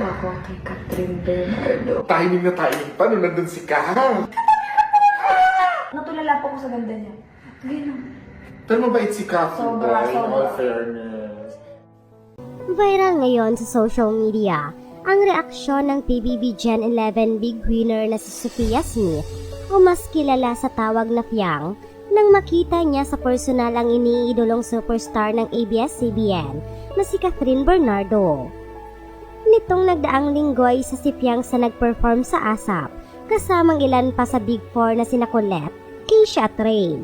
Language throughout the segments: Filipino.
Po ako kay Catherine Bernardo. Timing na timing pa nung nandun si Kat. Natulala po ko sa ganda niya. Ganun. Pero mabait si Kat. Sobra, in all sobra. fairness. Viral ngayon sa social media ang reaksyon ng PBB Gen 11 big winner na si Sophia Smith o mas kilala sa tawag na Fiang nang makita niya sa personal ang iniidolong superstar ng ABS-CBN na si Catherine Bernardo. Nitong nagdaang linggo ay isa si Fiang sa nag-perform sa ASAP kasamang ilan pa sa Big Four na sina Colette, Keisha at Ray.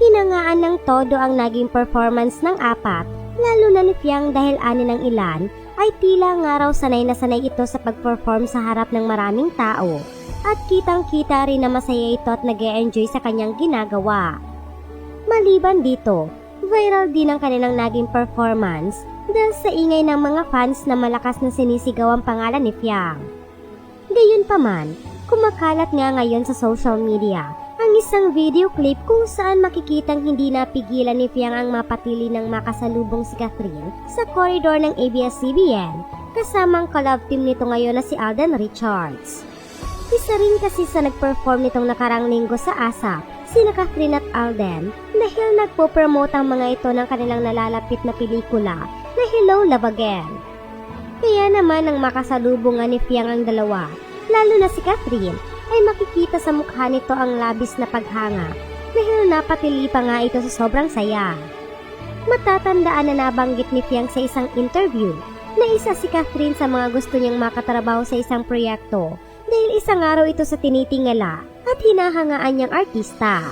Hinangaan ng todo ang naging performance ng apat lalo na ni Fiang dahil ani ng ilan ay tila nga raw sanay na sanay ito sa pag-perform sa harap ng maraming tao at kitang-kita rin na masaya ito at nag enjoy sa kanyang ginagawa. Maliban dito, viral din ang kanilang naging performance dahil sa ingay ng mga fans na malakas na sinisigaw ang pangalan ni Fiang. Gayunpaman, kumakalat nga ngayon sa social media ang isang video clip kung saan makikitang hindi napigilan ni Fiang ang mapatili ng makasalubong si Catherine sa koridor ng ABS-CBN kasamang collab team nito ngayon na si Alden Richards. Isa rin kasi sa nag-perform nitong nakarang linggo sa ASAP, sina Catherine at Alden dahil nagpo-promote ang mga ito ng kanilang nalalapit na pelikula na Hello Love Again. Kaya naman ang makasalubungan ni Fiang ang dalawa, lalo na si Catherine, ay makikita sa mukha nito ang labis na paghanga dahil napatili pa nga ito sa sobrang saya. Matatandaan na nabanggit ni Fiang sa isang interview na isa si Catherine sa mga gusto niyang makatrabaho sa isang proyekto dahil isang araw ito sa tinitingala at hinahangaan niyang artista.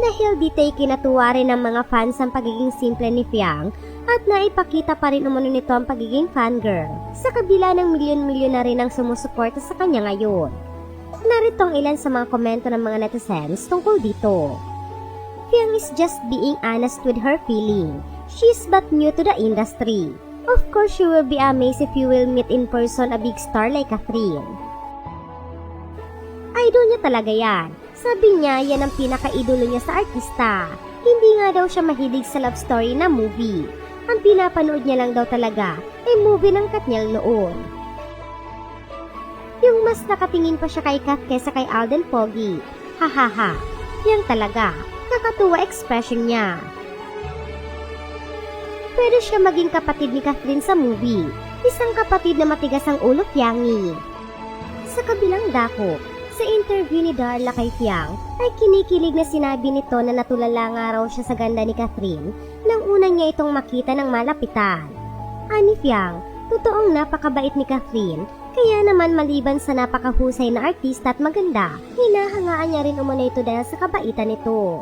Dahil dita'y kinatuwa rin ng mga fans ang pagiging simple ni Fiang at naipakita pa rin umano nito ang pagiging fangirl sa kabila ng milyon-milyon na rin ang sumusuporta sa kanya ngayon. Narito ang ilan sa mga komento ng mga netizens tungkol dito. Fiang is just being honest with her feeling. She's but new to the industry. Of course, you will be amazed if you will meet in person a big star like Catherine. Idol niya talaga yan. Sabi niya, yan ang pinaka-idolo niya sa artista. Hindi nga daw siya mahilig sa love story na movie. Ang pinapanood niya lang daw talaga ay movie ng Katniel noon. Yung mas nakatingin pa siya kay Kat kesa kay Alden Pogi. Hahaha. Yan talaga. Nakatuwa expression niya. Pwede siya maging kapatid ni Catherine sa movie. Isang kapatid na matigas ang ulo Fiangi. Sa kabilang dako, sa interview ni Darla kay Fiang, ay kinikilig na sinabi nito na natulala nga raw siya sa ganda ni Catherine nang una niya itong makita ng malapitan. Ani Fiang, totoong napakabait ni Catherine, kaya naman maliban sa napakahusay na artista at maganda, hinahangaan niya rin umano ito dahil sa kabaitan nito.